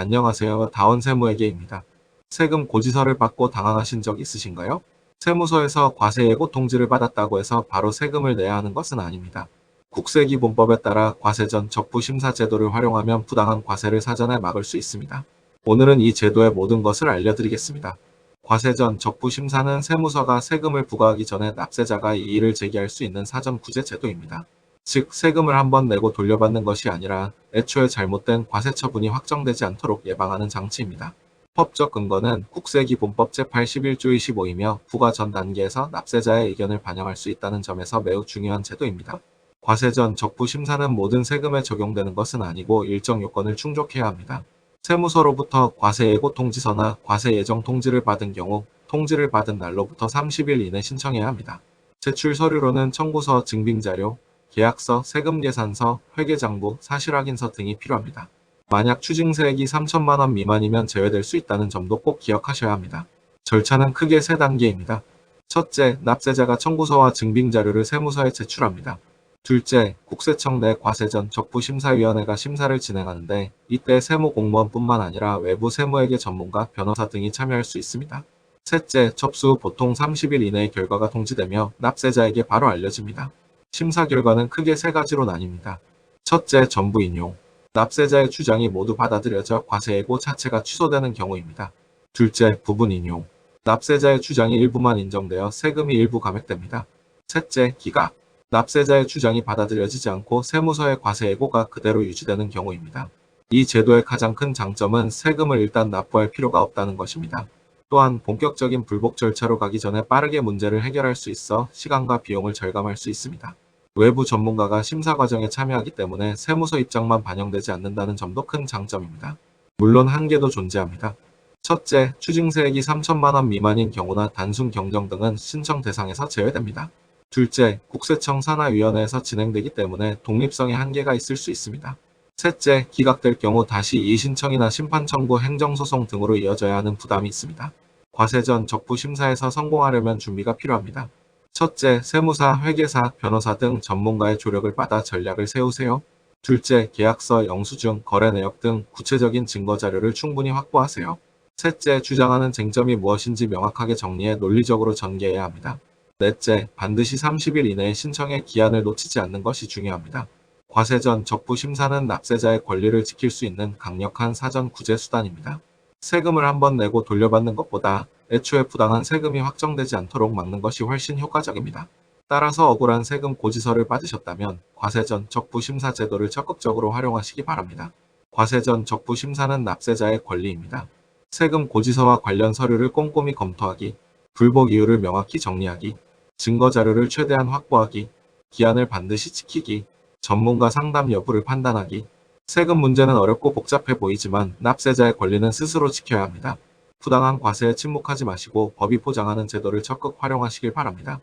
안녕하세요. 다원 세무회계입니다. 세금 고지서를 받고 당황하신 적 있으신가요? 세무서에서 과세 예고 통지를 받았다고 해서 바로 세금을 내야 하는 것은 아닙니다. 국세기본법에 따라 과세 전 적부 심사 제도를 활용하면 부당한 과세를 사전에 막을 수 있습니다. 오늘은 이 제도의 모든 것을 알려드리겠습니다. 과세 전 적부 심사는 세무서가 세금을 부과하기 전에 납세자가 이의를 제기할 수 있는 사전 구제 제도입니다. 즉 세금을 한번 내고 돌려받는 것이 아니라 애초에 잘못된 과세 처분이 확정되지 않도록 예방하는 장치입니다. 법적 근거는 국세기본법 제81조 25이며 부과 전 단계에서 납세자의 의견을 반영할 수 있다는 점에서 매우 중요한 제도입니다. 과세 전 적부 심사는 모든 세금에 적용되는 것은 아니고 일정 요건을 충족해야 합니다. 세무서로부터 과세 예고 통지서나 과세 예정 통지를 받은 경우 통지를 받은 날로부터 30일 이내 신청해야 합니다. 제출 서류로는 청구서, 증빙자료, 계약서, 세금계산서, 회계장부, 사실확인서 등이 필요합니다. 만약 추징세액이 3천만 원 미만이면 제외될 수 있다는 점도 꼭 기억하셔야 합니다. 절차는 크게 세 단계입니다. 첫째, 납세자가 청구서와 증빙자료를 세무서에 제출합니다. 둘째, 국세청 내 과세전 적부심사위원회가 심사를 진행하는데 이때 세무 공무원뿐만 아니라 외부 세무회계 전문가, 변호사 등이 참여할 수 있습니다. 셋째, 접수 후 보통 30일 이내에 결과가 통지되며 납세자에게 바로 알려집니다. 심사 결과는 크게 세 가지로 나뉩니다. 첫째, 전부 인용. 납세자의 주장이 모두 받아들여져 과세예고 자체가 취소되는 경우입니다. 둘째, 부분 인용. 납세자의 주장이 일부만 인정되어 세금이 일부 감액됩니다. 셋째, 기각. 납세자의 주장이 받아들여지지 않고 세무서의 과세예고가 그대로 유지되는 경우입니다. 이 제도의 가장 큰 장점은 세금을 일단 납부할 필요가 없다는 것입니다. 또한 본격적인 불복 절차로 가기 전에 빠르게 문제를 해결할 수 있어 시간과 비용을 절감할 수 있습니다. 외부 전문가가 심사 과정에 참여하기 때문에 세무서 입장만 반영되지 않는다는 점도 큰 장점입니다. 물론 한계도 존재합니다. 첫째, 추징세액이 3천만 원 미만인 경우나 단순 경정 등은 신청 대상에서 제외됩니다. 둘째, 국세청 산하위원회에서 진행되기 때문에 독립성에 한계가 있을 수 있습니다. 셋째, 기각될 경우 다시 이의신청이나 심판 청구 행정소송 등으로 이어져야 하는 부담이 있습니다. 과세 전 적부 심사에서 성공하려면 준비가 필요합니다. 첫째, 세무사, 회계사, 변호사 등 전문가의 조력을 받아 전략을 세우세요. 둘째, 계약서, 영수증, 거래 내역 등 구체적인 증거 자료를 충분히 확보하세요. 셋째, 주장하는 쟁점이 무엇인지 명확하게 정리해 논리적으로 전개해야 합니다. 넷째, 반드시 30일 이내에 신청의 기한을 놓치지 않는 것이 중요합니다. 과세 전 적부 심사는 납세자의 권리를 지킬 수 있는 강력한 사전 구제 수단입니다. 세금을 한번 내고 돌려받는 것보다 애초에 부당한 세금이 확정되지 않도록 막는 것이 훨씬 효과적입니다. 따라서 억울한 세금 고지서를 받으셨다면 과세 전 적부 심사 제도를 적극적으로 활용하시기 바랍니다. 과세 전 적부 심사는 납세자의 권리입니다. 세금 고지서와 관련 서류를 꼼꼼히 검토하기, 불복 이유를 명확히 정리하기, 증거 자료를 최대한 확보하기, 기한을 반드시 지키기, 전문가 상담 여부를 판단하기. 세금 문제는 어렵고 복잡해 보이지만 납세자의 권리는 스스로 지켜야 합니다. 부당한 과세에 침묵하지 마시고 법이 보장하는 제도를 적극 활용하시길 바랍니다.